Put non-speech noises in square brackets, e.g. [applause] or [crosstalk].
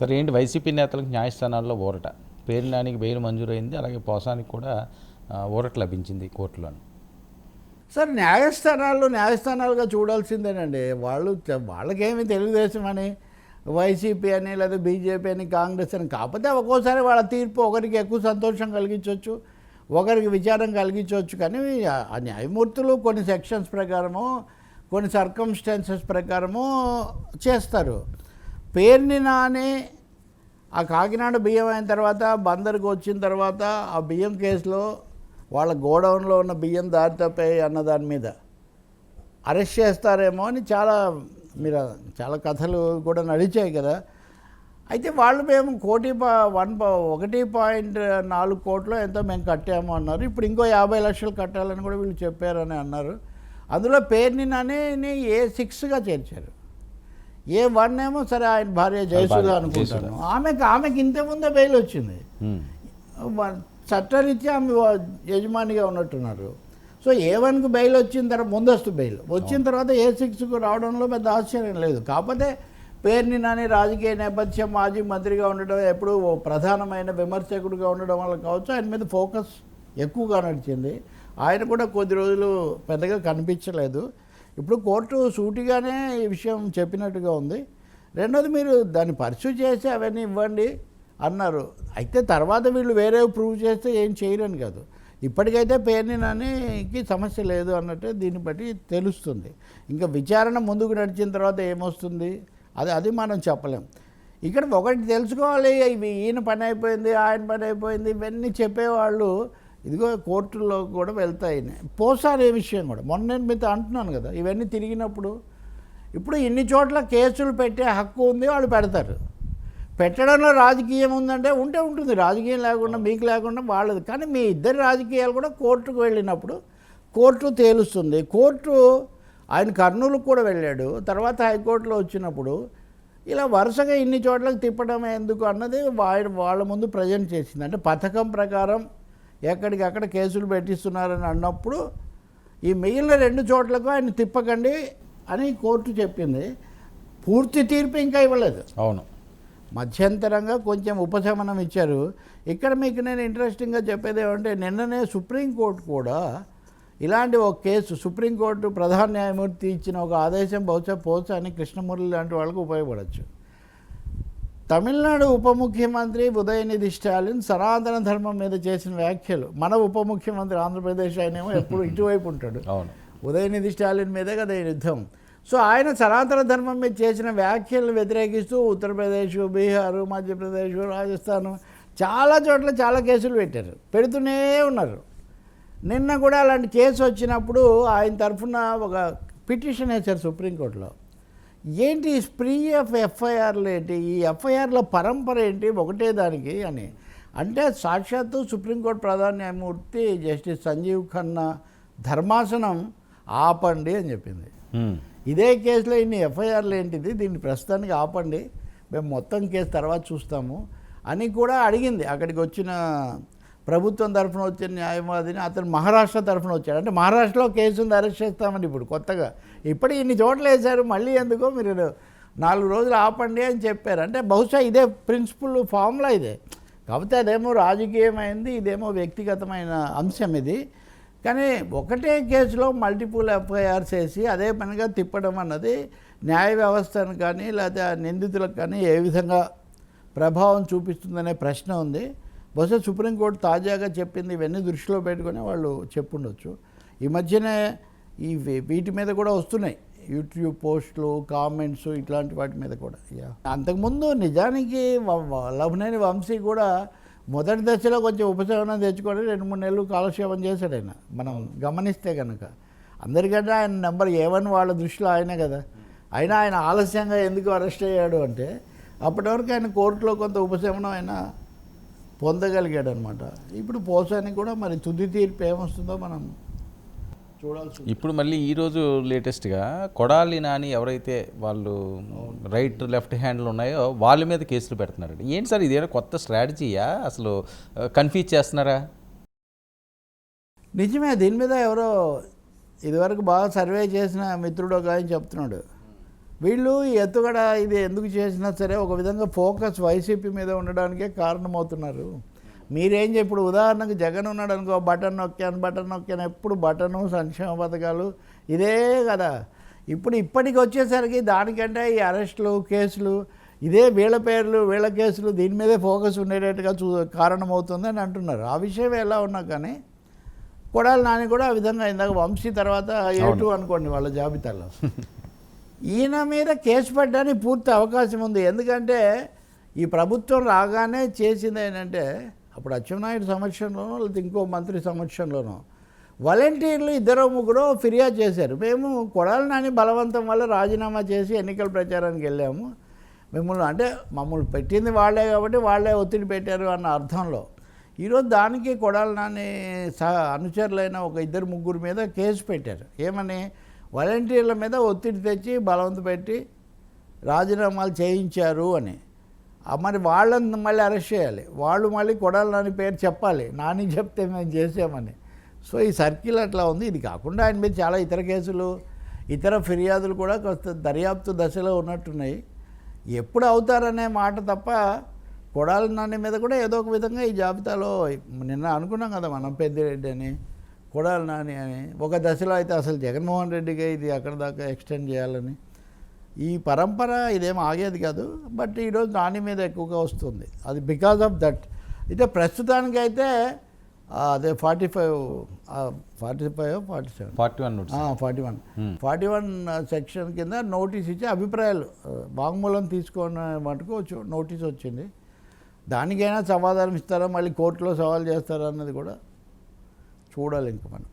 సరే ఏంటి వైసీపీ నేతలకు న్యాయస్థానాల్లో ఊరట. పేర్లానికి బెయిల్ మంజూరైంది అలాగే పోసానికి కూడా ఊరట లభించింది కోర్టులో సార్ న్యాయస్థానాలు న్యాయస్థానాలుగా చూడాల్సిందేనండి. వాళ్ళు వాళ్ళకేమి తెలుగుదేశం అని వైసీపీ అని లేదా బీజేపీ అని కాంగ్రెస్ అని కాకపోతే ఒక్కోసారి వాళ్ళ తీర్పు ఒకరికి ఎక్కువ సంతోషం కలిగించవచ్చు ఒకరికి విచారం కలిగించవచ్చు. కానీ ఆ- ఆ న్యాయమూర్తులు కొన్ని సెక్షన్స్ ప్రకారము కొన్ని సర్కమ్స్టాన్సెస్ ప్రకారము చేస్తారు. పేరుని నాని ఆ కాకినాడ బియ్యం అయిన తర్వాత బందర్కి వచ్చిన తర్వాత ఆ బియ్యం కేసులో వాళ్ళ గోడౌన్లో ఉన్న బియ్యం దారి తప్పాయి అన్న దాని మీద. అరెస్ట్ చేస్తారేమో అని చాలా మీరు చాలా కథలు కూడా నడిచాయి కదా. అయితే వాళ్ళు మేము కోటి పా- వన్ ఒకటి పాయింట్ నాలుగు కోట్లు ఎంతో మేము కట్టాము అన్నారు. ఇప్పుడు ఇంకో యాభై లక్షలు కట్టాలని కూడా వీళ్ళు చెప్పారని అన్నారు. అందులో పేరుని నానే ఏ సిక్స్గా చేర్చారు. ఏ వన్ ఏమో సరే ఆయన భార్య జయసుధ అనుకుంటాను. ఆమెకి ఆమెకి ఇంత ముందే బెయిల్ వచ్చింది. చట్టరీత్యా ఆమె యజమానిగా ఉన్నట్టున్నారు. సో ఏ వన్కి బెయిల్ వచ్చిన తర్వాత ముందస్తు బెయిల్ వచ్చిన తర్వాత ఏ సిక్స్కు రావడంలో పెద్ద ఆశ్చర్యం లేదు. కాకపోతే పేరుని నాని రాజకీయ నేపథ్యం మాజీ మంత్రిగా ఉండడం ఎప్పుడు ప్రధానమైన విమర్శకుడిగా ఉండడం వల్ల కావచ్చు ఆయన మీద ఫోకస్ ఎక్కువగా నడిచింది. ఆయన కూడా కొద్ది రోజులు పెద్దగా కనిపించలేదు. ఇప్పుడు కోర్టు సూటిగానే ఈ విషయం చెప్పినట్టుగా ఉంది. రెండోది మీరు దాన్ని పర్సూ చేసి అవన్నీ ఇవ్వండి అన్నారు. అయితే తర్వాత వీళ్ళు వేరే ప్రూవ్ చేస్తే ఏం చేయరని కాదు. ఇప్పటికైతే పేర్నినానికి సమస్య లేదు అన్నట్టు దీన్ని బట్టి తెలుస్తుంది. ఇంకా విచారణ ముందుకు నడిచిన తర్వాత ఏమొస్తుంది? అది అది మనం చెప్పలేం. ఇక్కడ ఒకటి తెలుసుకోవాలి ఇవి ఈయన పని అయిపోయింది ఆయన పని అయిపోయింది ఇవన్నీ చెప్పేవాళ్ళు ఇదిగో కోర్టుల్లో కూడా వెళ్తాయి. పోసా అనే విషయం కూడా. మొన్న నేను మీతో అంటున్నాను కదా ఇవన్నీ తిరిగినప్పుడు ఇప్పుడు ఇన్ని చోట్ల కేసులు పెట్టే హక్కు ఉంది వాళ్ళు పెడతారు. పెట్టడంలో రాజకీయం ఉందంటే ఉంటే ఉంటుంది రాజకీయం లేకుండా మీకు లేకుండా వాళ్ళది. కానీ మీ ఇద్దరి రాజకీయాలు కూడా కోర్టుకు వెళ్ళినప్పుడు కోర్టు తేలుస్తుంది. కోర్టు ఆయన కర్నూలుకు కూడా వెళ్ళాడు. తర్వాత హైకోర్టులో వచ్చినప్పుడు ఇలా వరుసగా ఇన్ని చోట్లకు తిప్పడం ఎందుకు అన్నది వాళ్ళ వాళ్ళ ముందు ప్రజెంట్ చేసింది. అంటే పథకం ప్రకారం ఎక్కడికక్కడ కేసులు పెట్టిస్తున్నారని అన్నప్పుడు ఈ మిగిలిన రెండు చోట్లకు ఆయన తిప్పకండి అని కోర్టు చెప్పింది. పూర్తి తీర్పు ఇంకా ఇవ్వలేదు. అవును. మధ్యంతరంగా కొంచెం ఉపశమనం ఇచ్చారు. ఇక్కడ మీకు నేను ఇంట్రెస్టింగ్గా చెప్పేది ఏమంటే నిన్ననే సుప్రీంకోర్టు కూడా ఇలాంటి ఒక కేసు సుప్రీంకోర్టు ప్రధాన న్యాయమూర్తి ఇచ్చిన ఒక ఆదేశం బహుశా పోచా అని కృష్ణమురళి లాంటి వాళ్ళకు ఉపయోగపడవచ్చు తమిళనాడు ఉప ముఖ్యమంత్రి ఉదయనిధి స్టాలిన్ సనాతన ధర్మం మీద చేసిన వ్యాఖ్యలు. మన ఉప ముఖ్యమంత్రి ఆంధ్రప్రదేశ్ ఆయనేమో ఎప్పుడు ఇటువైపు ఉంటాడు. అవును. ఉదయనిధి స్టాలిన్ మీదే కదా ఈ యుద్ధం. సో ఆయన సనాతన ధర్మం మీద చేసిన వ్యాఖ్యలను వ్యతిరేకిస్తూ ఉత్తరప్రదేశ్ బీహారు మధ్యప్రదేశ్ రాజస్థాన్ చాలా చోట్ల చాలా కేసులు పెట్టారు. పెడుతూనే ఉన్నారు. నిన్న కూడా అలాంటి కేసు వచ్చినప్పుడు ఆయన తరఫున ఒక పిటిషన్ వేశారు సుప్రీంకోర్టులో. ఏంటి స్ప్రీ ఆఫ్ ఎఫ్ఐఆర్లు ఏంటి? ఈ ఎఫ్ఐఆర్ల పరంపర ఏంటి? ఒకటే దానికి అని. అంటే సాక్షాత్తు సుప్రీంకోర్టు ప్రధాన న్యాయమూర్తి జస్టిస్ సంజీవ్ ఖన్నా ధర్మాసనం ఆపండి అని చెప్పింది. ఇదే కేసులో ఇన్ని ఎఫ్ఐఆర్లు ఏంటిది? దీన్ని ప్రస్తుతానికి ఆపండి. మేము మొత్తం కేసు తర్వాత చూస్తాము అని కూడా అడిగింది. అక్కడికి వచ్చిన ప్రభుత్వం తరఫున వచ్చిన న్యాయవాదిని అతను మహారాష్ట్ర తరఫున వచ్చాడు. అంటే మహారాష్ట్రలో కేసుని అరెస్ట్ చేస్తామని ఇప్పుడు కొత్తగా. ఇప్పుడు ఇన్ని చోట్ల వేశారు మళ్ళీ ఎందుకో మీరు నాలుగు రోజులు ఆపండి అని చెప్పారు. అంటే బహుశా ఇదే ప్రిన్సిపల్ ఫార్ములా ఇదే. కాకపోతే అదేమో రాజకీయమైంది ఇదేమో వ్యక్తిగతమైన అంశం ఇది. కానీ ఒకటే కేసులో మల్టిపుల్ ఎఫ్ఐఆర్స్ వేసి అదే పనిగా తిప్పడం అన్నది న్యాయ వ్యవస్థను కానీ లేదా నిందితులకు కానీ ఏ విధంగా ప్రభావం చూపిస్తుందనే ప్రశ్న ఉంది. బహుశా సుప్రీంకోర్టు తాజాగా చెప్పింది ఇవన్నీ దృష్టిలో పెట్టుకొని వాళ్ళు చెప్పుండొచ్చు. ఈ మధ్యనే ఈ వీటి మీద కూడా వస్తున్నాయి. యూట్యూబ్ పోస్టులు కామెంట్స్ ఇట్లాంటి వాటి మీద కూడా. అంతకుముందు నిజానికి వ- లభనేని వంశీ కూడా మొదటి దశలో కొంచెం ఉపశమనం తెచ్చుకొని రెండు మూడు నెలలు కాలక్షేపం చేశాడు ఆయన. మనం గమనిస్తే కనుక అందరికంటే ఆయన నెంబర్ ఏవన్ వాళ్ళ దృష్టిలో ఆయనే కదా. అయినా ఆయన ఆలస్యంగా ఎందుకు అరెస్ట్ అయ్యాడు అంటే అప్పటి వరకు ఆయన కోర్టులో కొంత ఉపశమనం అయినా పొందగలిగాడు అనమాట ఇప్పుడు పోసానికి కూడా మరి తుది తీర్పు ఏమొస్తుందో మనం చూడాల్సి. ఇప్పుడు మళ్ళీ ఈరోజు లేటెస్ట్గా కొడాలి నాని ఎవరైతే వాళ్ళు రైట్ లెఫ్ట్ హ్యాండ్లు ఉన్నాయో వాళ్ళ మీద కేసులు పెడుతున్నారు ఏంటి సార్ ఇదేనా కొత్త స్ట్రాటజీయా? అసలు కన్ఫ్యూజ్ చేస్తున్నారా? నిజమే దీని మీద ఎవరో ఇదివరకు బాగా సర్వే చేసిన మిత్రుడు ఒక ఆయన చెప్తున్నాడు. వీళ్ళు ఈ ఎత్తుగడ ఇది ఎందుకు చేసినా సరే ఒక విధంగా ఫోకస్ వైసీపీ మీద ఉండడానికే కారణమవుతున్నారు. మీరేం ఇప్పుడు ఉదాహరణకు జగన్ ఉన్నాడు అనుకో బటన్ నొక్కాను బటన్ నొక్కాను ఎప్పుడు బటను సంక్షేమ పథకాలు ఇదే కదా. ఇప్పుడు ఇప్పటికి వచ్చేసరికి దానికంటే ఈ అరెస్టులు కేసులు ఇదే వీళ్ళ పేర్లు వీళ్ళ కేసులు దీని మీదే ఫోకస్ ఉండేటట్టుగా చూ కారణమవుతుంది అని అంటున్నారు. ఆ విషయం ఎలా ఉన్నా కానీ కొడాలి నాని కూడా ఆ విధంగా ఇందాక వంశీ తర్వాత ఏ టూ అనుకోండి వాళ్ళ జాబితాలో. [laughs] ఈయన మీద కేసు పెట్టడానికి పూర్తి అవకాశం ఉంది. ఎందుకంటే ఈ ప్రభుత్వం రాగానే చేసింది ఏంటంటే అప్పుడు అచ్చెన్నాయుడు సమక్షంలోనో లేకపోతే ఇంకో మంత్రి సమక్షంలోనో వాలంటీర్లు ఇద్దరు ముగ్గురు ఫిర్యాదు చేశారు. మేము కొడాలి నాని బలవంతం వల్ల రాజీనామా చేసి ఎన్నికల ప్రచారానికి వెళ్ళాము. మిమ్మల్ని అంటే మమ్మల్ని పెట్టింది వాళ్ళే కాబట్టి వాళ్ళే ఒత్తిడి పెట్టారు అన్న అర్థంలో. ఈరోజు దానికి కొడాలి నాని సహ అనుచరులైన ఒక ఇద్దరు ముగ్గురు మీద కేసు పెట్టారు. ఏమని? వాలంటీర్ల మీద ఒత్తిడి తెచ్చి బలవంత పెట్టి రాజీనామాలు చేయించారు అని. మరి వాళ్ళని మళ్ళీ అరెస్ట్ చేయాలి. వాళ్ళు మళ్ళీ కొడాలి నాని పేరు చెప్పాలి. నాని చెప్తే మేము చేసామని సో ఈ సర్కిల్ అట్లా ఉంది. ఇది కాకుండా ఆయన మీద చాలా ఇతర కేసులు ఇతర ఫిర్యాదులు కూడా కొంత దర్యాప్తు దశలో ఉన్నట్టున్నాయి. ఎప్పుడు అవుతారనే మాట తప్ప కొడాలి నాని మీద కూడా ఏదో ఒక విధంగా ఈ జాబితాలో నిన్న అనుకున్నాం కదా మనం పెద్దిరెడ్డి అని. కొడాలి నాని అని. ఒక దశలో అయితే అసలు జగన్మోహన్ రెడ్డిగా ఇది అక్కడ దాకా ఎక్స్టెండ్ చేయాలని. ఈ పరంపర ఇదేం ఆగేది కాదు. బట్ ఈరోజు నాని మీద ఎక్కువగా వస్తుంది. అది బికాజ్ ఆఫ్ దట్. అయితే ప్రస్తుతానికైతే అదే forty five forty five forty seven? Forty one forty one. Forty one section కింద నోటీస్ ఇచ్చి అభిప్రాయాలు వాంగ్మూలం తీసుకున్న మటుకు వచ్చి నోటీస్ వచ్చింది. దానికైనా సమాధానం ఇస్తారా? మళ్ళీ కోర్టులో సవాల్ చేస్తారా అన్నది కూడా చూడాలి ఇంక మనం.